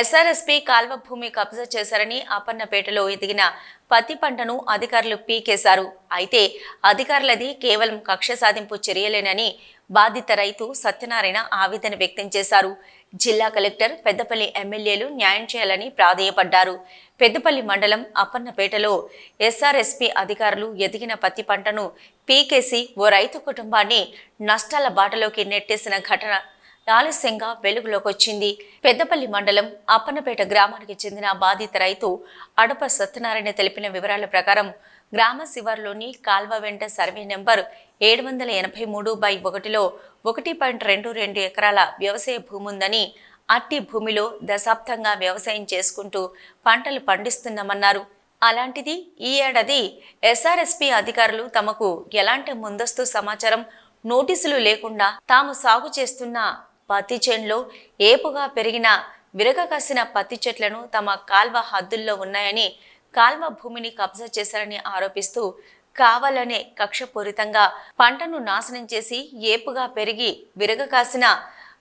SRSP కాల్వ భూమి కబ్జా చేశారని అప్పన్నపేటలో ఎదిగిన పత్తి పంటను అధికారులు పీకేశారు. అయితే అధికారులది కేవలం కక్ష సాధింపు చర్యలేనని బాధిత రైతు సత్యనారాయణ ఆవేదన వ్యక్తం చేశారు. జిల్లా కలెక్టర్ పెద్దపల్లి ఎమ్మెల్యేలు న్యాయం చేయాలని ప్రాధేయపడ్డారు. పెద్దపల్లి మండలం అప్పన్నపేటలో ఎస్ఆర్ఎస్పీ అధికారులు ఎదిగిన పత్తి పంటను పీకేసి ఓ రైతు కుటుంబాన్ని నష్టాల బాటలోకి నెట్టేసిన ఘటన ఆలస్యంగా వెలుగులోకి వచ్చింది పెద్దపల్లి మండలం అప్పన్నపేట గ్రామానికి చెందిన బాధిత రైతు అడప సత్యనారాయణ తెలిపిన వివరాల ప్రకారం గ్రామ శివార్లోని కాల్వ వెంట సర్వే నెంబర్ ఏడు వందల ఎనభై మూడు బై ఒకటిలో ఒకటి పాయింట్ రెండు రెండు ఎకరాల వ్యవసాయ భూమి ఉందని అట్టి భూమిలో దశాబ్దంగా వ్యవసాయం చేసుకుంటూ పంటలు పండిస్తున్నామన్నారు. అలాంటిది ఈ ఏడాది ఎస్ఆర్ఎస్పి అధికారులు తమకు ఎలాంటి ముందస్తు సమాచారం నోటీసులు లేకుండా తాము సాగు చేస్తున్న పత్తి చేనులో ఏపుగా పెరిగిన విరగకాసిన పత్తి చెట్లను తమ కాల్వ హద్దుల్లో ఉన్నాయని కాల్వ భూమిని కబ్జా చేశారని ఆరోపిస్తూ కావాలనే కక్షపూరితంగా పంటను నాశనం చేసి ఏపుగా పెరిగి విరగకాసిన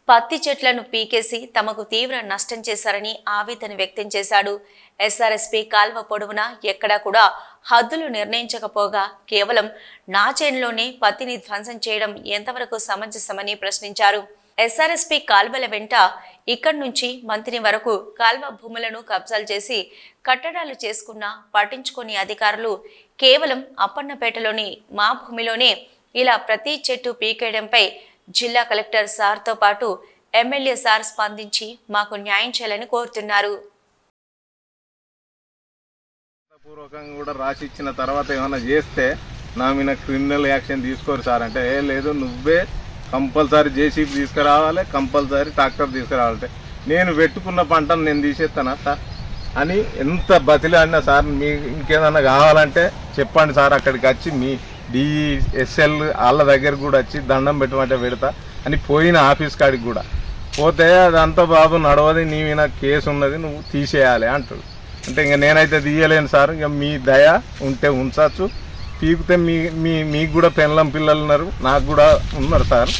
పత్తి చెట్లను పీకేసి తమకు తీవ్ర నష్టం చేశారని ఆవేదన వ్యక్తం చేశాడు. ఎస్ఆర్ఎస్పీ కాల్వ పొడవున ఎక్కడా కూడా హద్దులు నిర్ణయించకపోగా కేవలం నా చేనులోనే పత్తిని ధ్వంసం చేయడం ఎంతవరకు సమంజసమని ప్రశ్నించారు. ఎస్ఆర్ఎస్పీ కాల్వల వెంట ఇక్కడి నుంచి మంత్రి వరకు కాల్వ భూములను కబ్జాలు చేసి కట్టడాలు చేసుకున్న పట్టించుకొని అధికారులు కేవలం అప్పన్నపేటలోని మా భూమిలోనే ఇలా ప్రతి చెట్టు పీకేయడంపై జిల్లా కలెక్టర్ సార్తో పాటు ఎమ్మెల్యే సార్ స్పందించి మాకు న్యాయం చేయాలని కోరుతున్నారు. పూర్వకంగా కూడా రాసి ఇచ్చిన తర్వాత ఏమైనా చేస్తే నా మీద క్రిమినల్ యాక్షన్ తీసుకోరు సార్. అంటే ఏ లేదు నువ్వే కంపల్సరీ జేసీబీ తీసుకురావాలి కంపల్సరీ ట్రాక్టర్ తీసుకురావాలి నేను పెట్టుకున్న పంటను నేను తీసేస్తాను సార్ అని ఎంత బతిలాడినా సార్ మీ ఇంకేదన్నా కావాలంటే చెప్పండి సార్ అక్కడికి వచ్చి మీ డిఎస్ఎల్ వాళ్ళ దగ్గర కూడా వచ్చి దండం పెట్టమంటే పెడతా. అని పోయిన ఆఫీస్ కాడికి కూడా. పోతే అదంతా బాబు నడవది నీ మీద కేసు ఉన్నది నువ్వు తీసేయాలి అంటాడు. అంటే ఇంకా నేనైతే తీయలేను సార్ ఇక మీ దయ ఉంటే ఉంచచ్చు. పీకితే మీ మీ మీకు కూడా పెళ్ళం పిల్లలు ఉన్నారు నాకు కూడా ఉన్నారు సార్.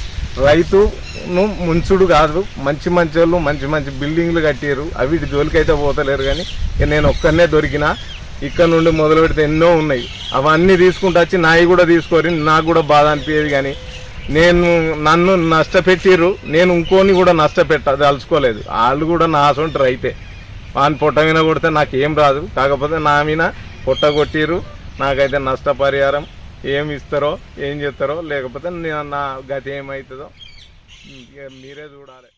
రైతును ముంచుడు కాదు మంచి మంచి వాళ్ళు మంచి మంచి బిల్డింగ్లు కట్టారు. అవి జోలికైతే పోతలేరు కానీ ఇక నేను ఒక్కనే దొరికినా ఇక్కడ నుండి మొదలు పెడితే ఎన్నో ఉన్నాయి. అవన్నీ తీసుకుంటూ వచ్చి నాయి కూడా తీసుకోరి నాకు కూడా బాధ అనిపించేది కానీ నేను నన్ను నష్టపెట్టిర్రు నేను ఇంకోని కూడా నష్టపెట్ట దలుచుకోలేదు వాళ్ళు కూడా నా ఉంటారు రైతే. వాని పొట్ట మీద కొడితే నాకు ఏం రాదు. కాకపోతే నా మీద పొట్ట కొట్టిర్రు. నాకైతే నష్టపరిహారం ఏమి ఇస్తారో ఏం చేస్తారో లేకపోతే నా గతి ఏమవుతుందో ఇక మీరే చూడాలి.